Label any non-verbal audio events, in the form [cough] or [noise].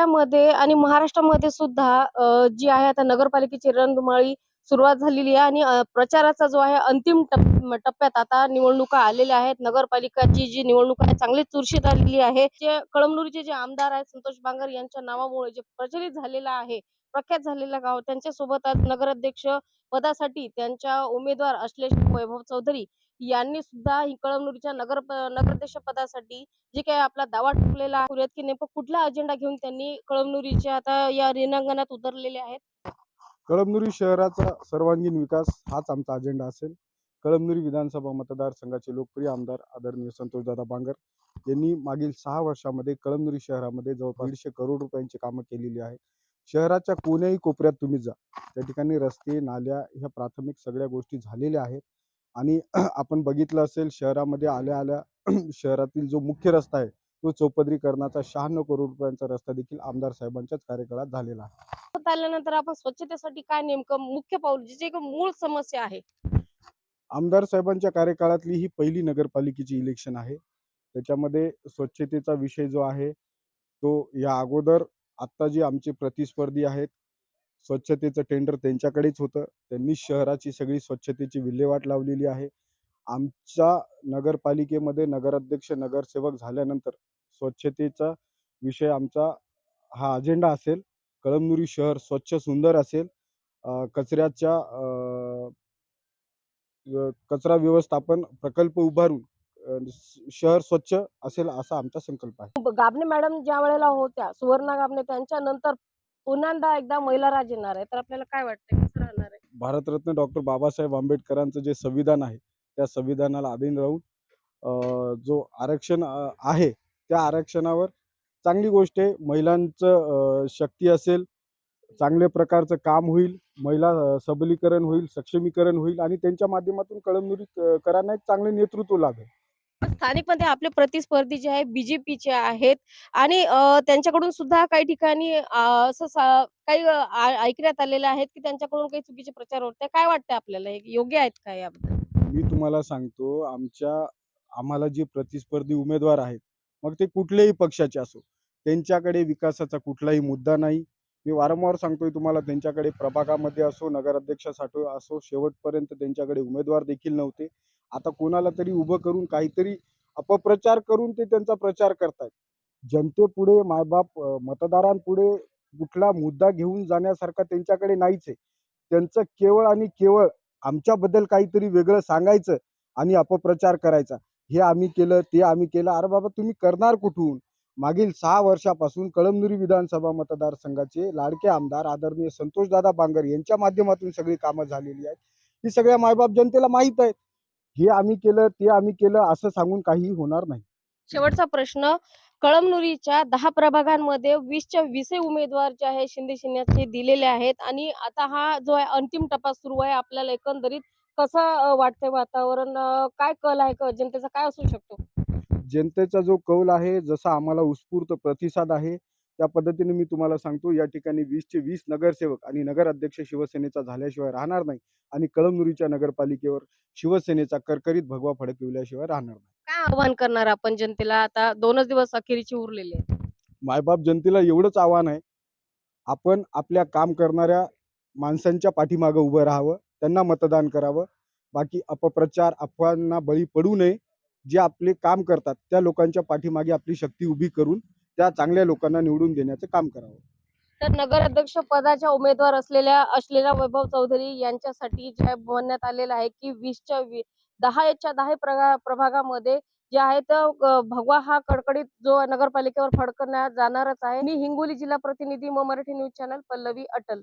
जिल्ह्यामध्ये आणि महाराष्ट्रामध्ये सुद्धा जी आहे आता नगरपालिकेची रणधुमाळी सुरुवात झालेली आहे आणि प्रचाराचा जो आहे अंतिम टप्प्यात आता निवडणुका आलेल्या आहेत. नगरपालिकाची जी निवडणूक आहे चांगली चुरशीत झालेली आहे. जे कळमनुरीचे जे आमदार आहेत संतोष बांगर यांच्या नावामुळे जे प्रचलित झालेलं आहे प्रख्यात झालेलं गाव त्यांच्यासोबत आज नगराध्यक्ष पदासाठी त्यांच्या उमेदवार असलेले वैभव चौधरी यांनी सुद्धा ही कळमनुरीच्या नगर नगराध्यक्ष पदासाठी जे काही आपला दावा ठोकलेला आहे की नेमकं कुठला अजेंडा घेऊन त्यांनी कळमनुरीच्या आता या रिंगणात उतरलेले आहेत? कळमनुरी शहराचा सर्वांगीण विकास हाच आमचा अजेंडा असेल. कळमनुरी विधानसभा मतदारसंघाचे लोकप्रिय आमदार आदरणीय संतोषदादा बांगर यांनी मागील सहा वर्षामध्ये कळमनुरी शहरामध्ये जवळपास दीडशे करोड रुपयांची कामं केलेली आहेत. शहराच्या कोण्याही कोपऱ्यात तुम्ही जा. त्या ठिकाणी रस्ते नाल्या ह्या प्राथमिक सगळ्या गोष्टी झालेल्या आहेत. आणि [clears throat] आपण बघितलं असेल शहरामध्ये आल्या आल्या [clears throat] शहरातील जो मुख्य रस्ता आहे तो चौपदरीकरणाचा शहाण्णव करोड रुपयांचा रस्ता देखील आमदार साहेबांच्याच कार्यकाळात झालेला आहे. आल्यानंतर आपण स्वच्छतेसाठी काय नेमकं मुख्य पाऊल जी एक मूळ समस्या आहे? आमदार साहेबांच्या कार्यकाळातली ही पहिली नगरपालिकेची इलेक्शन आहे. त्याच्यामध्ये स्वच्छतेचा विषय जो आहे तो या अगोदर आत्ता जी आमचे प्रतिस्पर्धी आहेत स्वच्छतेचं टेंडर त्यांच्याकडेच होतं. त्यांनी शहराची सगळी स्वच्छतेची विल्हेवाट लावलेली आहे. आमच्या नगरपालिकेमध्ये नगराध्यक्ष नगरसेवक झाल्यानंतर स्वच्छतेचा विषय आमचा हा अजेंडा असेल. कळमनुरी शहर स्वच्छ सुंदर असेल. कचऱ्याच्या कचरा व्यवस्थापन प्रकल्प उभारून शहर स्वच्छ असेल असा आमचा संकल्प आहे. गाबणे मॅडम ज्या वेळेला होत्या सुवर्णा गाबणे त्यांच्यानंतर पुन्हा एकदा महिला राज येणार आहे. तर आपल्याला काय वाटतं कसं राहणार आहे? भारतरत्न डॉक्टर बाबासाहेब आंबेडकरांचं जे संविधान आहे त्या संविधानाला अधीन राहून जो आरक्षण आहे त्या आरक्षणावर चांगली गोष्ट आहे. महिलांचं शक्ती असेल चांगल्या प्रकारचं काम होईल महिला सबलीकरण होईल सक्षमीकरण होईल आणि त्यांच्या माध्यमातून कळमनुरी करांना एक चांगले नेतृत्व लाभेल स्थानिकमध्ये आपले प्रतिस्पर्धी जे आहे बीजेपीचे आहेत आणि त्यांच्याकडून सुद्धा काही ठिकाणी असं काही ऐकण्यात आलेलं आहेत की त्यांच्याकडून काही चुकीचे प्रचार होते काय वाटतं आपल्याला? हे योग्य आहेत का याबद्दल? मी तुम्हाला सांगतो आमच्या आम्हाला जे प्रतिस्पर्धी उमेदवार आहेत मग ते कुठल्याही पक्षाचे असो त्यांच्याकडे विकासाचा कुठलाही मुद्दा नाही. मी वारंवार सांगतोय तुम्हाला त्यांच्याकडे प्रभागामध्ये असो नगराध्यक्षासाठी असो शेवटपर्यंत त्यांच्याकडे उमेदवार देखील नव्हते. आता कोणाला तरी उभं करून काहीतरी अपप्रचार करून ते त्यांचा प्रचार करतायत. जनतेपुढे मायबाप मतदारांपुढे कुठला मुद्दा घेऊन जाण्यासारखा त्यांच्याकडे नाहीच आहे. त्यांचं केवळ आणि केवळ आमच्याबद्दल काहीतरी वेगळं सांगायचं आणि अपप्रचार करायचा. हे आम्ही केलं ते आम्ही केलं. अरे बाबा तुम्ही करणार कुठून? मागील सहा वर्षापासून कळमनुरी विधानसभा मतदारसंघाचे लाडके आमदार आदरणीय संतोषदादा बांगर यांच्या माध्यमातून सगळी कामं झालेली आहेत. ही सगळ्या मायबाप जनतेला माहीत आहेत. हे आम्ही केलं ते आम्ही केलं असं सांगून काही होणार नाही. शेवटचा प्रश्न कळमनुरीच्या दहा प्रभागांमध्ये वीसच्या वीसे उमेदवार जे आहे शिंदे शिन्याचे दिलेले आहेत. आणि आता हा जो आहे अंतिम टप्पा सुरू आहे. आपल्याला एकंदरीत कसं वाटतंय वातावरण? काय कल आहे? क- जनतेचा काय असू शकतो? जनतेचा जो कौल आहे जसा आम्हाला उत्स्फूर्त प्रतिसाद आहे त्या पद्धतीने मी तुम्हाला सांगतो या ठिकाणी वीसचे वीस नगरसेवक आणि नगराध्यक्ष शिवसेनेचा झाल्याशिवाय राहणार नाही आणि कळमनुरीच्या नगरपालिकेवर शिवसेनेचा करकरीत भगवा फडकविल्याशिवाय राहणार नाही. काय आव्हान करणार आपण जनतेला? आता दोनच दिवस अखेरीचे उरलेले आहेत. मायबाप जनतेला एवढंच आव्हान आहे. आपण आपल्या काम करणाऱ्या माणसांच्या पाठीमागं उभं राहावं त्यांना मतदान करावं. बाकी अपप्रचार अफवांना बळी पडू नये. जे आपले काम करतात त्या लोकांच्या पाठीमागे आपली शक्ती उभी करून त्या चांगल्या लोकांना निवडून देण्याचं काम करावं. तर नगराध्यक्ष पदाच्या उमेदवार असलेल्या असलेल्या वैभव चौधरी यांच्यासाठी जे म्हणण्यात आलेलं आहे की वीसच्या वी दहाच्या दहा प्रभागामध्ये जे आहे तर भगवा हा कडकडीत जो नगरपालिकेवर फडकण्यात जाणारच आहे. मी हिंगोली जिल्हा प्रतिनिधी म मराठी न्यूज चॅनल पल्लवी अटल.